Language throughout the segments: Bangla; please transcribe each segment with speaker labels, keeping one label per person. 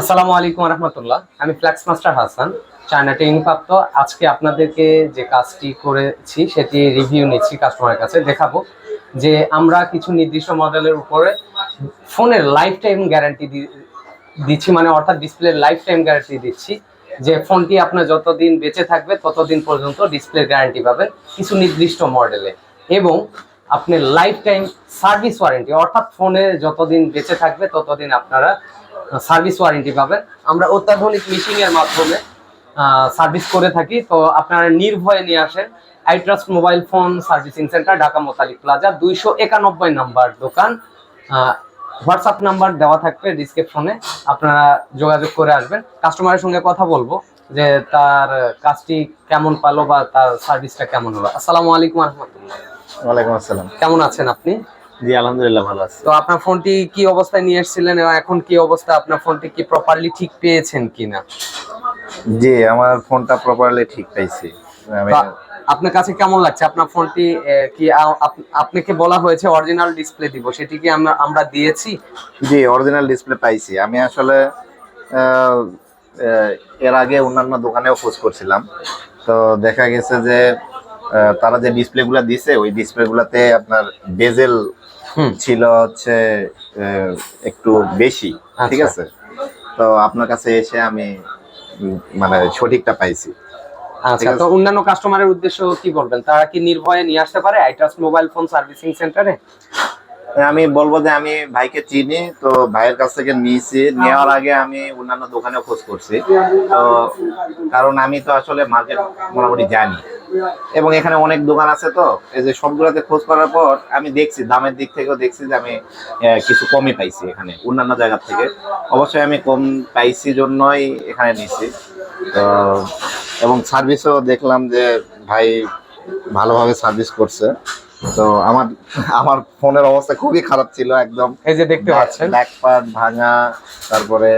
Speaker 1: আসসালামু আলাইকুম রহমতুল্লাহ। আমি flex master Hasan China training প্রাপ্ত আজকে আপনাদেরকে যে কাজটি করেছি, সেটি রিভিউ নিচ্ছি কাস্টমারের কাছে। দেখাবো যে আমরা কিছু নির্দিষ্ট মডেলের উপরে ফোনের লাইফ টাইম গ্যারান্টি দিচ্ছি মানে অর্থাৎ ডিসপ্লের লাইফ টাইম গ্যারান্টি দিচ্ছি যে ফোনটি আপনার যতদিন বেঁচে থাকবে, ততদিন পর্যন্ত ডিসপ্লে গ্যারান্টি পাবেন কিছু নির্দিষ্ট মডেলে এবং আপনি লাইফ টাইম সার্ভিস ওয়ারেন্টি অর্থাৎ ফোনে যতদিন বেঁচে থাকবে, ততদিন আপনারা সার্ভিস ওয়ারেন্টি পাবেন। আমরা অত্যাধুনিক মিশিং এর মাধ্যমে সার্ভিস করে থাকি। তো আপনারা নির্ভয়ে নিয়ে আসেন। I trust mobile phone servicing centre Dhaka Motalik plaza দুইশো একানব্বই নাম্বার দোকান। হোয়াটসঅ্যাপ নাম্বার দেওয়া থাকবে ডিসক্রিপশনে আপনারা যোগাযোগ করে আসবেন। কাস্টমারের সঙ্গে কথা বলব যে তার কাজটি কেমন পালো বা তার সার্ভিসটা কেমন হলো। আসসালামু আলাইকুম রহমতুল্লাহ
Speaker 2: ওয়ালাইকুম আসসালাম।
Speaker 1: কেমন আছেন আপনি?
Speaker 2: জি আলহামদুলিল্লাহ ভালো আছি।
Speaker 1: তো আপনার ফোনটি কি অবস্থায় নিয়ে এসেছিলেন এবং এখন কি অবস্থা? আপনার ফোনটি কি প্রপারলি ঠিক পেয়েছেন কিনা?
Speaker 2: জি আমার ফোনটা প্রপারলি ঠিক পাইছি
Speaker 1: আপনার কাছে কেমন লাগছে? আপনার ফোনটি কি আপনাকে বলা হয়েছে অরিজিনাল ডিসপ্লে দিব। সেটি কি আমরা আমরা দিয়েছি?
Speaker 2: জি অরিজিনাল ডিসপ্লে পাইছি। আমি আসলে এর আগে অন্যান্য দোকানেও খোঁজ করছিলাম। তো দেখা গেছে যে তারা যে ডিসপ্লেগুলো দিছে ওই ডিসপ্লেগুলোতে আপনার বেজেল ছিল হচ্ছে একটু বেশি ঠিক
Speaker 1: আচ্ছা।
Speaker 2: আছে? তো আপনার কাছে এসে আমি মানে সঠিকটা পাইছি।
Speaker 1: আচ্ছা তো অন্যান্য কাস্টমারের উদ্দেশ্য কি বলবেন? তারা কি নির্ভয়ে নিয়ে আসতে পারে আইট্রাস্ট মোবাইল ফোন সার্ভিসিং সেন্টারে
Speaker 2: আমি বলব যে আমি ভাইকে চিনি তো ভাইয়ের কাছ থেকে নিয়েছি। নেওয়ার আগে আমি অন্যান্য দোকানেও খোঁজ করছি। তো কারণ আমি তো আসলে মার্কেট মোটামুটি জানি। এবং এখানে অনেক দোকান আছে তো এই যে সবগুলোতে খোঁজ করার পর আমি দেখছি দামের দিক থেকেও দেখছি যে আমি কিছু কমই পাইছি এখানে অন্যান্য জায়গার থেকে। অবশ্যই আমি কম পাইছি জন্যই এখানে নিছি তো এবং সার্ভিসও দেখলাম যে ভাই ভালোভাবে সার্ভিস করছে। তো আমার আমার ফোনের অবস্থা খুবই খারাপ ছিল একদম।
Speaker 1: এই যে দেখতে পাচ্ছেন।
Speaker 2: ব্যাক পার্ট ভাঙা তারপরে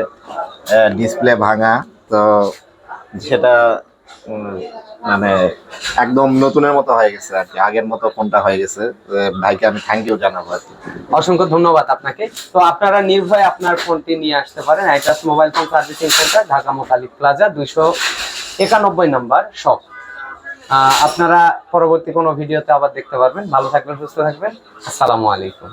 Speaker 2: ডিসপ্লে ভাঙা তো সেটা মানে একদম নতুনের মতো হয়ে গেছে আর কি। আগের মতো ফোনটা হয়ে গেছে ভাইকে আমি থ্যাংক ইউ জানাব আর কি।
Speaker 1: অসংখ্য ধন্যবাদ আপনাকে। তো আপনারা নির্ভয়ে আপনার ফোনটি নিয়ে আসতে পারেন। আইটাস mobile phone servicing centre, Dhaka Motalik plaza, দুইশো একানব্বই নাম্বার শপ। আপনারা পরবর্তী কোনো ভিডিওতে আবার দেখতে পারবেন। ভালো থাকবেন, সুস্থ থাকবেন। আসসালামু আলাইকুম।